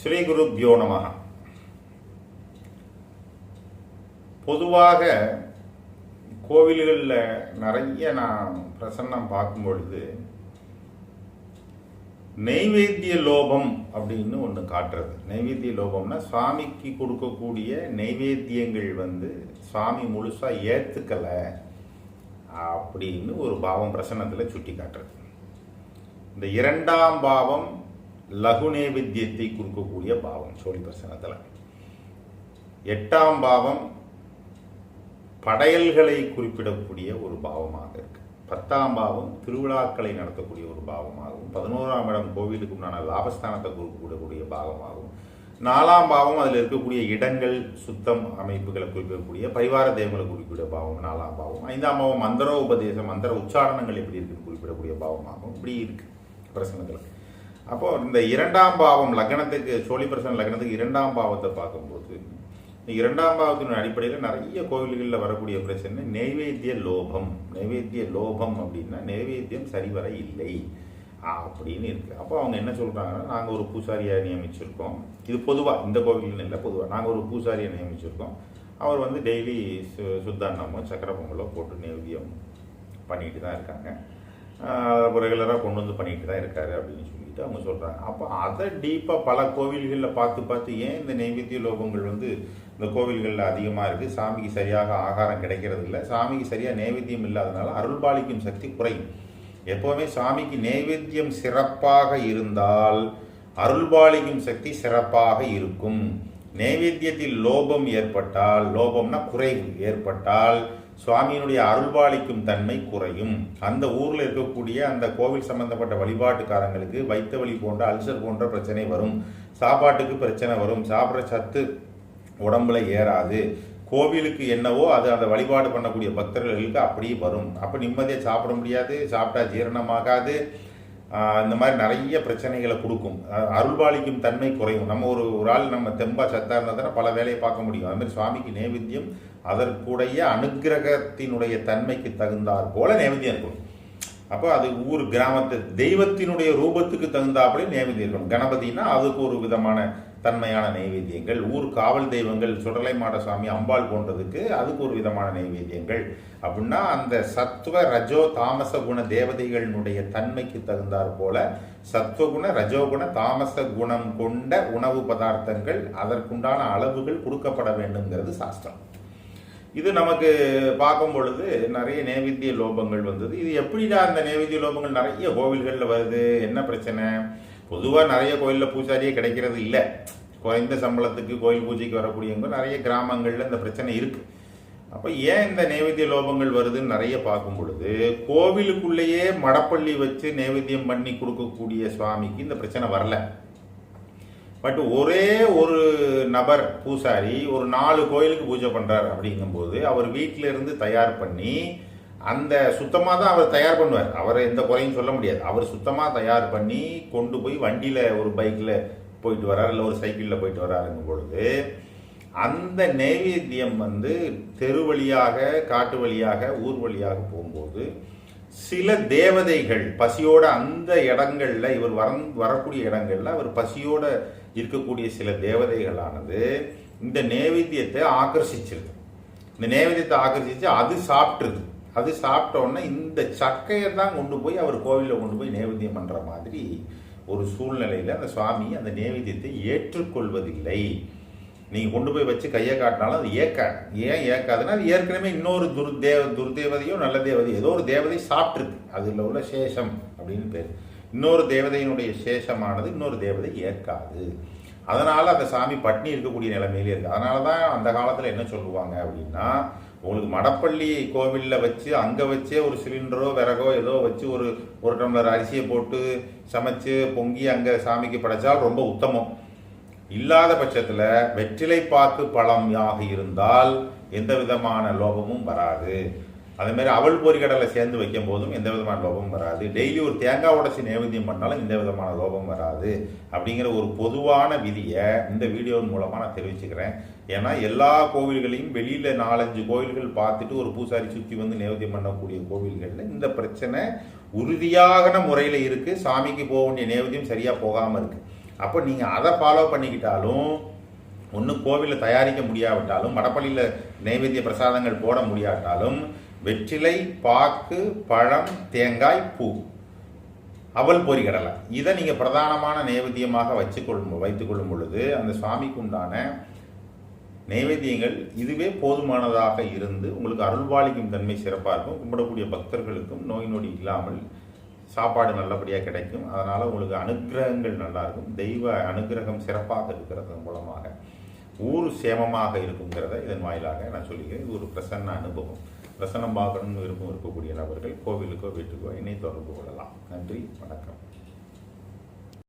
ஸ்ரீ குருப்யோ நம. பொதுவாக கோவில்களில் நிறைய நான் பிரசன்னம் பார்க்கும் பொழுது நெய்வேத்திய லோபம் அப்படின்னு ஒன்று காட்டுறது. நெய்வேத்திய லோபம்னா சுவாமிக்கு கொடுக்கக்கூடிய நெய்வேத்தியங்கள் வந்து சுவாமி முழுசாக ஏற்றுக்கலை அப்படின்னு ஒரு பாவம் பிரசன்னத்தில் சுட்டி காட்டுறது இந்த இரண்டாம் பாவம் லகு குறிக்கக்கூடிய கொடுக்கக்கூடிய பாவம் சோழி பிரசனத்தில் எட்டாம் பாவம் படையல்களை குறிப்பிடக்கூடிய ஒரு பாவமாக இருக்கு. பத்தாம் பாவம் திருவிழாக்களை நடத்தக்கூடிய ஒரு பாவமாகவும் பதினோராம் இடம் கோவிலுக்கு உண்டான லாபஸ்தானத்தை குறிப்பிடக்கூடிய பாவமாகவும் நாலாம் பாவம் அதில் இருக்கக்கூடிய இடங்கள் சுத்தம் அமைப்புகளை குறிப்பிடக்கூடிய பரிவார தெய்வங்களை குறிப்பிட பாவம் நாலாம் பாவம். ஐந்தாம் பாவம் மந்திர உபதேசம் மந்திர உச்சாரணங்கள் எப்படி இருக்குன்னு குறிப்பிடக்கூடிய பாவமாகும் இப்படி இருக்கு. பிரசனத்தில் அப்போ இந்த இரண்டாம் பாவம் லக்னத்துக்கு சோழி பிரசன் லக்னத்துக்கு இரண்டாம் பாவத்தை பார்க்கும்போது இந்த இரண்டாம் பாவத்தின் அடிப்படையில் நிறைய கோவில்களில் வரக்கூடிய பிரச்சனை நெய்வேத்திய லோபம். நெய்வேத்திய லோபம் அப்படின்னா நெய்வேத்தியம் சரிவர இல்லை. அப்படின்னு இருக்கு. அப்போ அவங்க என்ன சொல்றாங்கன்னா நாங்கள் ஒரு பூசாரியை நியமிச்சிருக்கோம். இது பொதுவாக இந்த கோவில்னு இல்லை பொதுவாக நாங்கள் ஒரு பூசாரியை நியமிச்சிருக்கோம். அவர் வந்து டெய்லி சு சுத்தாண்ணமோ சக்கரை பொங்கலோ போட்டு நெய்வேத்தியம் பண்ணிட்டு தான் இருக்காங்க. ரெகுலராக கொண்டு வந்து பண்ணிட்டு தான் இருக்காரு அப்படின்னு சொல்லிட்டு அவங்க சொல்கிறாங்க அப்போ அதை டீப்பாக பல கோவில்களில் பார்த்து பார்த்து ஏன் இந்த நைவேத்திய லோகங்கள் வந்து இந்த கோவில்களில் அதிகமாக இருக்குது சாமிக்கு சரியாக ஆகாரம் கிடைக்கிறது இல்லை. சாமிக்கு சரியாக நைவேத்தியம் இல்லாதனால அருள்பாலிக்கும் சக்தி குறையும். எப்போவுமே சாமிக்கு நைவேத்தியம் சிறப்பாக இருந்தால் அருள்பாலிக்கும் சக்தி சிறப்பாக இருக்கும். நைவேத்தியத்தில் லோபம் ஏற்பட்டால் லோபம்னா குறைவு ஏற்பட்டால் சுவாமியினுடைய அருள்பாலிக்கும் தன்மை குறையும். அந்த ஊரில் இருக்கக்கூடிய அந்த கோவில் சம்பந்தப்பட்ட வழிபாட்டுக்காரங்களுக்கு வைத்த வழி போன்ற அல்சர் போன்ற பிரச்சனை வரும். சாப்பாட்டுக்கு பிரச்சனை வரும். சாப்பிட்ற சத்து உடம்புல ஏறாது. கோவிலுக்கு என்னவோ அது அந்த வழிபாடு பண்ணக்கூடிய பக்தர்களுக்கு அப்படியே வரும். அப்போ நிம்மதியாக சாப்பிட முடியாது. சாப்பிட்டா ஜீரணமாகாது. இந்த மாதிரி நிறைய பிரச்சனைகளை கொடுக்கும். அருள்பாலிக்கும் தன்மை குறையும். நம்ம ஒரு ஒரு ஆள் நம்ம தெம்பா சத்தா இருந்தால் பல வேலையை பார்க்க முடியும். அதுமாதிரி சுவாமிக்கு நேவேத்தியம் அதற்குடைய அனுகிரகத்தினுடைய தன்மைக்கு தகுந்தாற் போல நேவேத்தியம் இருக்கும். அப்போ அது ஊர் கிராமத்து தெய்வத்தினுடைய ரூபத்துக்கு தகுந்தாப்படி நேவேத்தியம் இருக்கணும். கணபதினா அதுக்கு ஒரு விதமான தன்மையான நைவேத்தியங்கள். ஊர் காவல் தெய்வங்கள் சுடலை மாட சுவாமி அம்பாள் போன்றதுக்கு அதுக்கு ஒரு விதமான நைவேத்தியங்கள். அப்படின்னா அந்த சத்துவ ரஜோ தாமச குண தேவதைகளினுடைய தன்மைக்கு தகுந்தாற் போல சத்துவகுண ரஜோகுண தாமச குணம் கொண்ட உணவு பதார்த்தங்கள் அதற்குண்டான அளவுகள் கொடுக்கப்பட வேண்டுங்கிறது சாஸ்திரம். இது நமக்கு பார்க்கும் பொழுது நிறைய நேவேத்திய லோபங்கள் வந்தது. இது எப்படிடா அந்த நேவேத்திய லோபங்கள் நிறைய கோவில்களில் வருது? என்ன பிரச்சனை? பொதுவாக நிறைய கோயிலில் பூசாரியே கிடைக்கிறது இல்லை. குறைந்த சம்பளத்துக்கு கோயில் பூஜைக்கு வரக்கூடியவங்க நிறைய கிராமங்களில் இந்த பிரச்சனை இருக்கு. அப்போ ஏன் இந்த நைவேத்திய லோபங்கள் வருதுன்னு நிறைய பார்க்கும் பொழுது கோவிலுக்குள்ளேயே மடப்பள்ளி வச்சு நைவேத்தியம் பண்ணி கொடுக்கக்கூடிய சுவாமிக்கு இந்த பிரச்சனை வரல. பட் ஒரே ஒரு நபர் பூசாரி ஒரு நாலு கோயிலுக்கு பூஜை பண்ணுறார் அப்படிங்கும்போது அவர் வீட்டிலிருந்து தயார் பண்ணி அந்த சுத்தமாக தான் அவர் தயார் பண்ணுவார். அவரை எந்த குறையும் சொல்ல முடியாது. அவர் சுத்தமாக தயார் பண்ணி கொண்டு போய் வண்டியில் ஒரு பைக்கில் போயிட்டு வரார் இல்லை ஒரு சைக்கிளில் போயிட்டு வராருங்கும் பொழுது அந்த நைவேத்தியம் வந்து தெரு வழியாக காட்டு வழியாக ஊர் வழியாக போகும்போது சில தேவதைகள் பசியோட அந்த இடங்கள்ல இவர் வர வரக்கூடிய இடங்கள்ல அவர் பசியோட இருக்கக்கூடிய சில தேவதைகளானது இந்த நேவேத்தியத்தை ஆக்கர்ஷிச்சிருது இந்த நேவேத்தியத்தை ஆக்கர்ஷிச்சு அது சாப்பிட்ருது அது சாப்பிட்டோன்னே இந்த சக்கையை தான் கொண்டு போய் அவர் கோவிலில் கொண்டு போய் நேவேத்தியம் பண்ணுற மாதிரி ஒரு சூழ்நிலையில் அந்த சுவாமி அந்த நேவேத்தியத்தை ஏற்றுக்கொள்வதில்லை. நீங்கள் கொண்டு போய் வச்சு கையை காட்டினாலும் அது ஏக்காது ஏன் ஏக்காதுன்னா அது ஏற்கனவே இன்னொரு துர்தேவ துர்தேவதையோ நல்ல தேவதையோ ஏதோ ஒரு தேவதை சாப்பிட்ருக்கு அதில் உள்ள சேஷம் அப்படின்னு பேர். இன்னொரு தேவதையினுடைய சேஷமானது இன்னொரு தேவதை ஏற்காது. அதனால் அந்த சாமி பட்னி இருக்கக்கூடிய நிலைமையிலே இருக்குது அதனால தான் அந்த காலத்தில் என்ன சொல்லுவாங்க அப்படின்னா உங்களுக்கு மடப்பள்ளி கோவிலில் வச்சு அங்கே வச்சே ஒரு சிலிண்டரோ விறகோ ஏதோ வச்சு ஒரு ஒரு டம்ளர் அரிசியை போட்டு சமைச்சு பொங்கி அங்கே சாமிக்கு படைச்சால் ரொம்ப உத்தமம். இல்லாத பட்சத்தில் வெற்றிலை பாக்கு ஆகி இருந்தால் எந்த விதமான லோபமும் வராது. அதே மாதிரி அவள் பொறிகடலை சேர்ந்து வைக்கும் போதும் எந்த விதமான லோபம் வராது. டெய்லி ஒரு தேங்காய் உடச்சி நைவேத்தியம் பண்ணாலும் எந்த விதமான லோபம் வராது. அப்படிங்கிற ஒரு பொதுவான விதியை இந்த வீடியோவின் மூலமாக நான் தெரிவிச்சுக்கிறேன். ஏன்னா எல்லா கோவில்களையும் வெளியில் நாலஞ்சு கோவில்கள் பார்த்துட்டு ஒரு பூசாரி சுற்றி வந்து நேவத்தியம் பண்ணக்கூடிய கோவில்களில் இந்த பிரச்சனை உறுதியான முறையில் இருக்குது சாமிக்கு போக வேண்டிய நைவேத்தியம் சரியாக போகாமல் இருக்குது அப்போ நீங்கள் அதை ஃபாலோ பண்ணிக்கிட்டாலும் ஒன்றும் கோவிலில் தயாரிக்க முடியாவிட்டாலும் மடப்பள்ளியில் நைவேத்திய பிரசாதங்கள் போட முடியாட்டாலும் வெற்றிலை பாக்கு பழம் தேங்காய் பூ. அவல் பொறி கடலை. இதை நீங்கள் பிரதானமான நைவேத்தியமாக வச்சுக்கொள்ளும் வைத்துக்கொள்ளும் பொழுது அந்த சுவாமிக்கு உண்டான நைவேத்தியங்கள் இதுவே போதுமானதாக இருந்து உங்களுக்கு அருள்வாளிக்கும் தன்மை சிறப்பாக இருக்கும். கும்பிடக்கூடிய பக்தர்களுக்கும் நோய் நொடி இல்லாமல் சாப்பாடு நல்லபடியாக கிடைக்கும். அதனால் உங்களுக்கு அனுக்கிரகங்கள் நல்லாயிருக்கும் தெய்வ அனுக்கிரகம் சிறப்பாக இருக்கிறது மூலமாக. ஊர் சேமமாக இருக்குங்கிறத இதன் வாயிலாக நான் சொல்லிக்கிறேன். இது ஒரு பிரசன்ன அனுபவம். பிரசன்னம் பார்க்கணும்னு விருப்பம் இருக்கக்கூடிய நபர்கள் கோவிலுக்கோ வீட்டுக்கோ என்னை தொடர்பு கொள்ளலாம். நன்றி வணக்கம்.